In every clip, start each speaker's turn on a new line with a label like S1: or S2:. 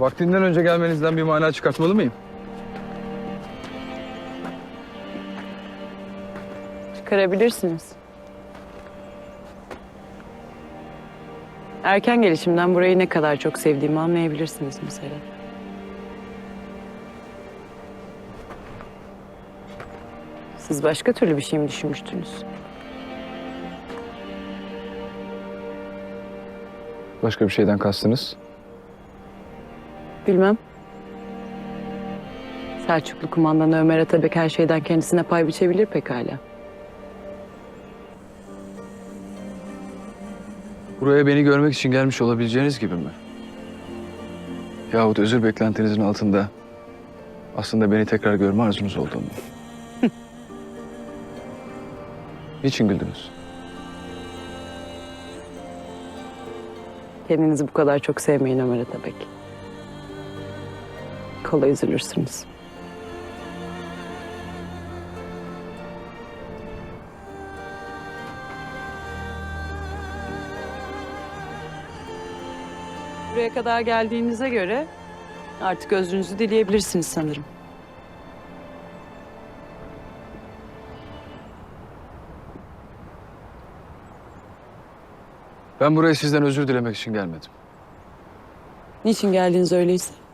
S1: Vaktinden önce gelmenizden bir mana çıkartmalı mıyım?
S2: Çıkarabilirsiniz. Erken gelişimden burayı ne kadar çok sevdiğimi anlayabilirsiniz mesela. Siz başka türlü bir şey mi düşünmüştünüz?
S1: Başka bir şeyden kastınız?
S2: Bilmem. Selçuklu kumandanı Ömer Atabek her şeyden kendisine pay biçebilir pekala.
S1: Buraya beni görmek için gelmiş olabileceğiniz gibi mi? Yahut özür beklentinizin altında aslında beni tekrar görme arzunuz olduğunu mu? Niçin güldünüz?
S2: Kendinizi bu kadar çok sevmeyin Ömer Atabek. Kolay üzülürsünüz. Buraya kadar geldiğinize göre artık özrünüzü dileyebilirsiniz sanırım.
S1: Ben buraya sizden özür dilemek için gelmedim.
S2: Niçin geldiniz öyleyse?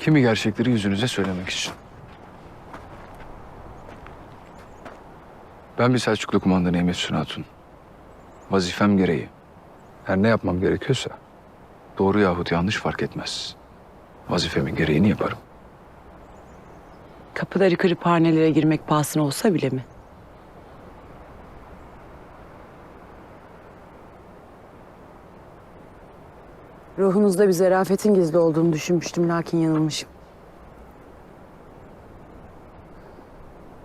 S1: Kimi gerçekleri yüzünüze söylemek için. Ben bir Selçuklu kumandanıyım Efsun Hatun. Vazifem gereği. Her ne yapmam gerekiyorsa doğru yahut yanlış fark etmez. Vazifemin gereğini yaparım.
S2: Kapıları kırıp hanelere girmek pahasına olsa bile mi? Ruhunuzda bir zarafetin gizli olduğunu düşünmüştüm lakin yanılmışım.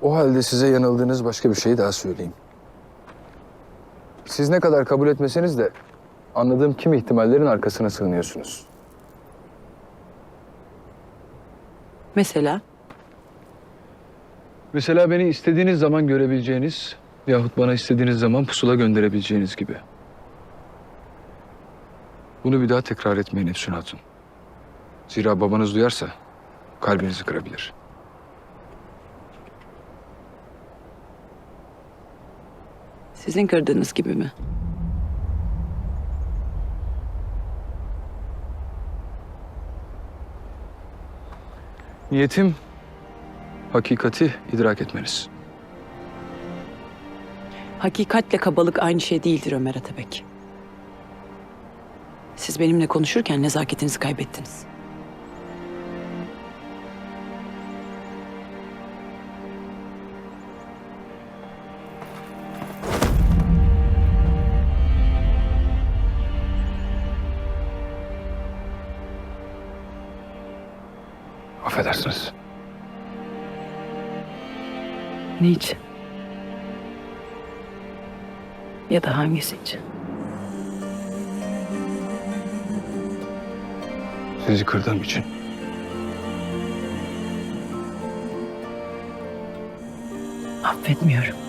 S1: O halde size yanıldığınız başka bir şey daha söyleyeyim. Siz ne kadar kabul etmeseniz de anladığım kimi ihtimallerin arkasına sığınıyorsunuz.
S2: Mesela
S1: Mesela beni istediğiniz zaman görebileceğiniz yahut bana istediğiniz zaman pusula gönderebileceğiniz gibi. Bunu bir daha tekrar etmeyin Efsun Hatun. Zira babanız duyarsa kalbinizi kırabilir.
S2: sizin kırdığınız gibi mi?
S1: Niyetim hakikati idrak etmeniz.
S2: Hakikatle kabalık aynı şey değildir Ömer Atabek. Siz benimle konuşurken nezaketinizi kaybettiniz.
S1: Affedersiniz.
S2: Niçin? Ya da hangisi için?
S1: Sizi kırdığım için.
S2: Affetmiyorum.